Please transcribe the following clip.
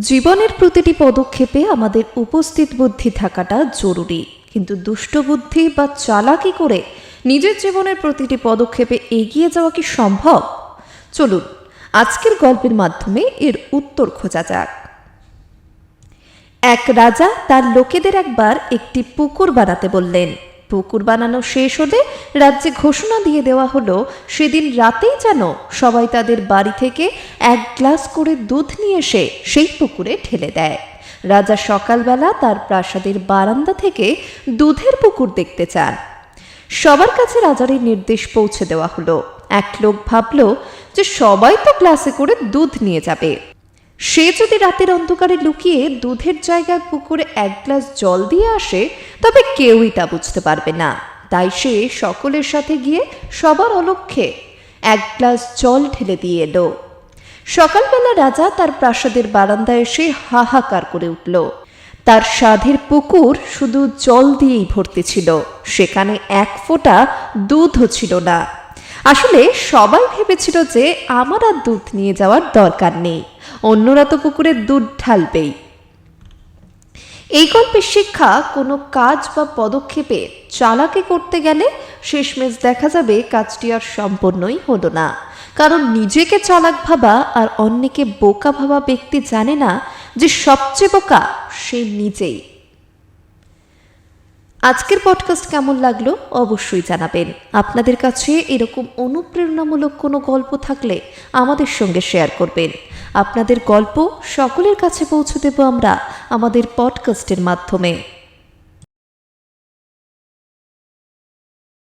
জীবনের প্রতিটি পদক্ষেপে আমাদের উপস্থিত বুদ্ধি থাকাটা জরুরি। কিন্তু দুষ্ট বুদ্ধি বা চালাকি করে নিজের জীবনের প্রতিটি পদক্ষেপে এগিয়ে যাওয়া কি সম্ভব? চলুন, আজকের গল্পের মাধ্যমে এর উত্তর খোঁজা যাক। এক রাজা তার লোকেদের একবার একটি পুকুর বানাতে বললেন। পুকুর বানানো শেষ হলে রাজ্যে ঘোষণা দিয়ে দেওয়া হলো, সেদিন রাতেই যেন সবাই তাদের বাড়ি থেকে এক গ্লাস করে দুধ নিয়ে এসে সেই পুকুরে ঠেলে দেয়। রাজা সকালবেলা তার প্রাসাদের বারান্দা থেকে দুধের পুকুর দেখতে চান। সবার কাছে রাজার এই নির্দেশ পৌঁছে দেওয়া হলো। এক লোক ভাবল যে সবাই তো গ্লাসে করে দুধ নিয়ে যাবে। সে যদি রাতের অন্ধকারে লুকিয়ে দুধের জায়গায় পুকুরে এক গ্লাস জল দিয়ে আসে, তবে কেউই তা বুঝতে পারবে না। তাই সে সকলের সাথে গিয়ে সবার অলক্ষ্যে এক গ্লাস জল ঢেলে দিয়ে এলো। সকালবেলা রাজা তার প্রাসাদের বারান্দায় এসে হাহাকার করে উঠল। তার সাধের পুকুর শুধু জল দিয়েই ভর্তি ছিল, সেখানে এক ফোঁটা দুধও ছিল না। আসলে সবাই ভেবেছিল যে আমার আর দুধ নিয়ে যাওয়ার দরকার নেই। অন্যরা তো পুকুরে দুধ ঢালবেই। এই গল্পের শিক্ষা কোনো কাজ বা পদক্ষেপে চালাকি করতে গেলে শেষমেশ দেখা যাবে কাজটি আর সম্পূর্ণই হলো না। কারণ নিজেকে চালাক ভাবা আর অন্যকে বোকা ভাবা ব্যক্তি জানে না যে সবচেয়ে বোকা সে নিজেই। আজকের পডকাস্ট কেমন লাগল অবশ্যই জানাবেন। আপনাদের কাছে এরকম অনুপ্রেরণামূলক কোনো গল্প থাকলে আমাদের সঙ্গে শেয়ার করবেন। আপনাদের গল্প সকলের কাছে পৌঁছে দেব আমরা আমাদের পডকাস্টের মাধ্যমে।